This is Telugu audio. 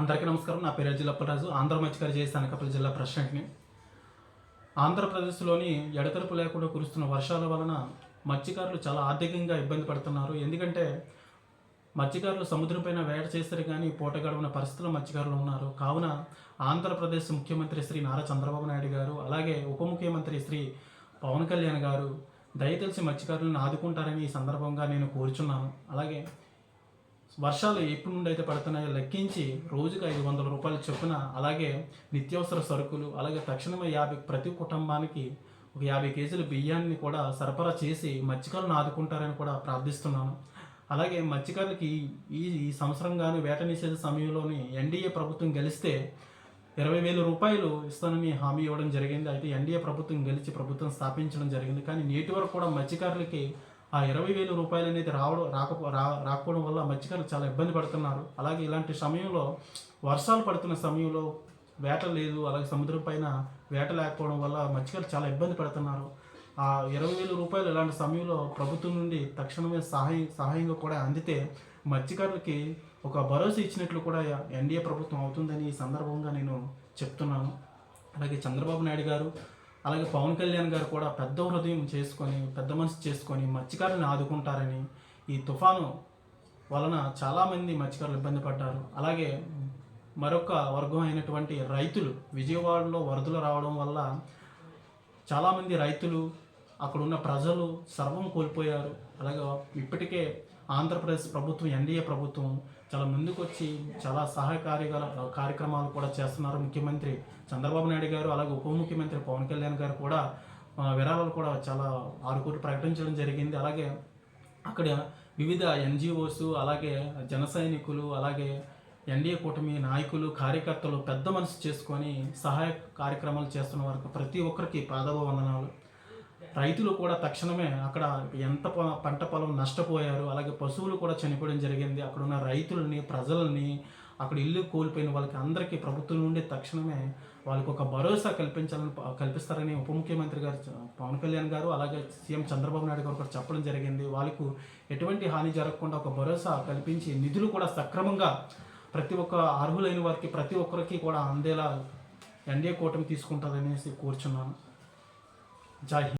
అందరికీ నమస్కారం. నా పేరు జిల్లప్పరాజు ఆంధ్ర మత్స్యకారి చేసే అనకాపల్లి జిల్లా ప్రెసిడెంట్ని. ఆంధ్రప్రదేశ్లోని ఎడతెరపు లేకుండా కురుస్తున్న వర్షాల వలన మత్స్యకారులు చాలా ఆర్థికంగా ఇబ్బంది పడుతున్నారు. ఎందుకంటే మత్స్యకారులు సముద్రం పైన వేట చేస్తారు కానీ పూట గడవన పరిస్థితుల్లో మత్స్యకారులు ఉన్నారు. కావున ఆంధ్రప్రదేశ్ ముఖ్యమంత్రి శ్రీ నారా చంద్రబాబు నాయుడు గారు అలాగే ఉప ముఖ్యమంత్రి శ్రీ పవన్ కళ్యాణ్ గారు దయతలిసి మత్స్యకారులను ఆదుకుంటారని ఈ సందర్భంగా నేను కోరుచున్నాను. అలాగే వర్షాలు ఎప్పటి నుండి అయితే పడుతున్నాయో లెక్కించి రోజుకు ఐదు వందల రూపాయలు చొప్పున అలాగే నిత్యావసర సరుకులు అలాగే తక్షణమే యాభై ప్రతి కుటుంబానికి ఒక యాభై కేజీల బియ్యాన్ని కూడా సరఫరా చేసి మత్స్యకారులను ఆదుకుంటారని కూడా ప్రార్థిస్తున్నాను. అలాగే మత్స్యకారులకి ఈ ఈ సంవత్సరం కానీ వేట నిషేధ సమయంలోని ఎన్డీఏ ప్రభుత్వం గెలిస్తే ఇరవై వేల రూపాయలు ఇస్తానని హామీ ఇవ్వడం జరిగింది. అయితే ఎన్డీఏ ప్రభుత్వం గెలిచి ప్రభుత్వం స్థాపించడం జరిగింది. కానీ నేటి వరకు కూడా మత్స్యకారులకి ఆ ఇరవై వేల రూపాయలు అనేది రావడం రాకపో రాకపోవడం వల్ల మత్స్యకారులు చాలా ఇబ్బంది పడుతున్నారు. అలాగే ఇలాంటి సమయంలో వర్షాలు పడుతున్న సమయంలో వేట లేదు అలాగే సముద్రం పైన వేట లేకపోవడం వల్ల మత్స్యకారులు చాలా ఇబ్బంది పడుతున్నారు. ఆ ఇరవై వేల రూపాయలు ఇలాంటి సమయంలో ప్రభుత్వం నుండి తక్షణమే సహాయం సహాయంగా కూడా అందితే మత్స్యకారులకి ఒక భరోసా ఇచ్చినట్లు కూడా ఎన్డీఏ ప్రభుత్వం అవుతుందని ఈ సందర్భంగా నేను చెప్తున్నాను. అలాగే చంద్రబాబు నాయుడు గారు అలాగే పవన్ కళ్యాణ్ గారు కూడా పెద్ద హృదయం చేసుకొని పెద్ద మనసు చేసుకొని మత్స్యకారులను ఆదుకుంటారని ఈ తుఫాను వలన చాలామంది మత్స్యకారులు ఇబ్బంది పడ్డారు. అలాగే మరొక వర్గం అయినటువంటి రైతులు విజయవాడలో వరదలు రావడం వల్ల చాలామంది రైతులు అక్కడ ఉన్న ప్రజలు సర్వం కోల్పోయారు. అలాగే ఇప్పటికే ఆంధ్రప్రదేశ్ ప్రభుత్వం ఎన్డీఏ ప్రభుత్వం చాలా ముందుకొచ్చి చాలా సహాయకారిగా కార్యక్రమాలు కూడా చేస్తున్నారు. ముఖ్యమంత్రి చంద్రబాబు నాయుడు గారు అలాగే ఉప ముఖ్యమంత్రి పవన్ కళ్యాణ్ గారు కూడా విరాళాలు కూడా చాలా ఆరు కోట్లు ప్రకటించడం జరిగింది. అలాగే అక్కడ వివిధ ఎన్జిఓస్ అలాగే జన సైనికులు అలాగే ఎన్డీఏ కూటమి నాయకులు కార్యకర్తలు పెద్ద మనసు చేసుకొని సహాయ కార్యక్రమాలు చేస్తున్న వారికి ప్రతి ఒక్కరికి పాదవ వందనాలు రైతులు కూడా తక్షణమే అక్కడ ఎంత ప- పంట పొలం నష్టపోయారు అలాగే పశువులు కూడా చనిపోవడం జరిగింది. అక్కడ ఉన్న రైతులని ప్రజలని అక్కడ ఇల్లు కోల్పోయిన వాళ్ళకి అందరికీ ప్రభుత్వం నుండి తక్షణమే వాళ్ళకి ఒక భరోసా కల్పించాలని కల్పిస్తారని ఉప ముఖ్యమంత్రి గారు పవన్ కళ్యాణ్ గారు అలాగే సీఎం చంద్రబాబు నాయుడు గారు కూడా చెప్పడం జరిగింది. వాళ్ళకు ఎటువంటి హాని జరగకుండా ఒక భరోసా కల్పించి నిధులు కూడా సక్రమంగా ప్రతి ఒక్క అర్హులైన వారికి ప్రతి ఒక్కరికి కూడా అందేలా ఎన్డీఏ కూటమి తీసుకుంటుందనేసి కోరుచున్నాను. జై